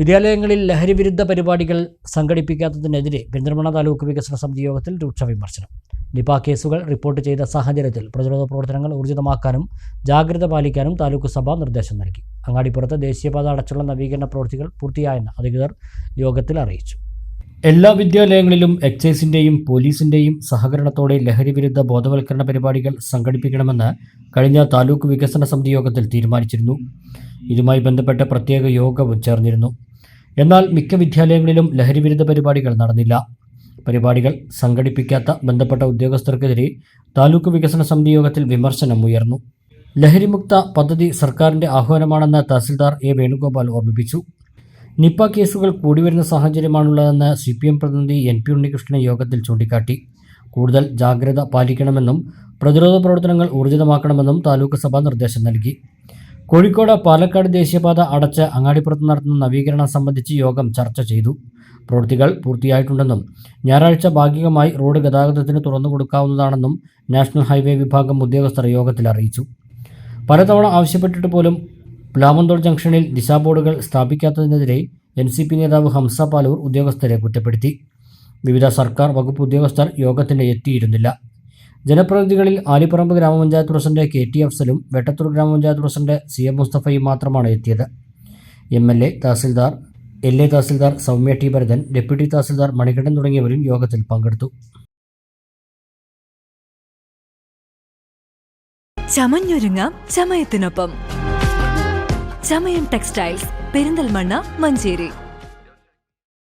വിദ്യാലയങ്ങളിൽ ലഹരിവിരുദ്ധ പരിപാടികൾ സംഘടിപ്പിക്കാത്തതിനെതിരെ പെരിന്തൽമണ്ണ താലൂക്ക് വികസന സമിതി യോഗത്തിൽ രൂക്ഷ വിമർശനം. നിപ കേസുകൾ റിപ്പോർട്ട് ചെയ്ത സാഹചര്യത്തിൽ പ്രതിരോധ പ്രവർത്തനങ്ങൾ ഊർജിതമാക്കാനും ജാഗ്രത പാലിക്കാനും താലൂക്ക് സഭ നിർദ്ദേശം നൽകി. അങ്ങാടിപ്പുറത്ത് ദേശീയപാത അടച്ചുള്ള നവീകരണ പ്രവൃത്തികൾ പൂർത്തിയായെന്ന് അധികൃതർ യോഗത്തിൽ അറിയിച്ചു. എല്ലാ വിദ്യാലയങ്ങളിലും എക്സൈസിന്റെയും പോലീസിന്റെയും സഹകരണത്തോടെ ലഹരിവിരുദ്ധ ബോധവൽക്കരണ പരിപാടികൾ സംഘടിപ്പിക്കണമെന്ന് കഴിഞ്ഞ താലൂക്ക് വികസന സമിതി യോഗത്തിൽ തീരുമാനിച്ചിരുന്നു. ഇതുമായി ബന്ധപ്പെട്ട പ്രത്യേക യോഗവും ചേർന്നിരുന്നു. എന്നാൽ മിക്ക വിദ്യാലയങ്ങളിലും ലഹരിവിരുദ്ധ പരിപാടികൾ നടന്നില്ല. പരിപാടികൾ സംഘടിപ്പിക്കാത്ത ബന്ധപ്പെട്ട ഉദ്യോഗസ്ഥർക്കെതിരെ താലൂക്ക് വികസന സമിതി യോഗത്തിൽ വിമർശനം ഉയർന്നു. ലഹരിമുക്ത പദ്ധതി സർക്കാരിന്റെ ആഹ്വാനമാണെന്ന് തഹസിൽദാർ എ വേണുഗോപാൽ ഓർമ്മിപ്പിച്ചു. നിപ്പ കേസുകൾ കൂടിവരുന്ന സാഹചര്യമാണുള്ളതെന്ന് സി പി എം പ്രതിനിധി എൻ പി ഉണ്ണികൃഷ്ണൻ യോഗത്തിൽ ചൂണ്ടിക്കാട്ടി. കൂടുതൽ ജാഗ്രത പാലിക്കണമെന്നും പ്രതിരോധ പ്രവർത്തനങ്ങൾ ഊർജിതമാക്കണമെന്നും താലൂക്ക് സഭ നിർദ്ദേശം നൽകി. കോഴിക്കോട് പാലക്കാട് ദേശീയപാത അടച്ച് അങ്ങാടിപ്പുറത്ത് നടത്തുന്ന നവീകരണം സംബന്ധിച്ച് യോഗം ചർച്ച ചെയ്തു. പ്രവൃത്തികൾ പൂർത്തിയായിട്ടുണ്ടെന്നും ഞായറാഴ്ച ഭാഗികമായി റോഡ് ഗതാഗതത്തിന് തുറന്നു കൊടുക്കാവുന്നതാണെന്നും നാഷണൽ ഹൈവേ വിഭാഗം ഉദ്യോഗസ്ഥർ യോഗത്തിൽ അറിയിച്ചു. പലതവണ ആവശ്യപ്പെട്ടിട്ട് പോലും പ്ലാമന്തോൾ ജംഗ്ഷനിൽ ദിശാ ബോർഡുകൾ സ്ഥാപിക്കാത്തതിനെതിരെ എൻ സി പി നേതാവ് ഹംസ പാലൂർ ഉദ്യോഗസ്ഥരെ കുറ്റപ്പെടുത്തി. വിവിധ സർക്കാർ വകുപ്പ് ഉദ്യോഗസ്ഥർ യോഗത്തിന് എത്തിയിരുന്നില്ല. ജനപ്രതിനിധികളിൽ ആലിപ്പറമ്പ് ഗ്രാമപഞ്ചായത്ത് പ്രസിഡന്റ് കെ ടി അഫ്സലും വെട്ടത്തൂർ ഗ്രാമപഞ്ചായത്ത് പ്രസിഡന്റ് സി എം മുസ്തഫയും മാത്രമാണ് എത്തിയത്. M L A tahsildar L A tahsildar Soumya T Bharathan deputy tahsildar Manikandan തുടങ്ങിയവരും യോഗത്തിൽ പങ്കെടുത്തു. ചമഞ്ഞൊരുങ്ങാം ചമയത്തിനൊപ്പം. ചമയം ടെക്സ്റ്റൈൽസ് പെരിന്തൽമണ്ണ മഞ്ചേരി.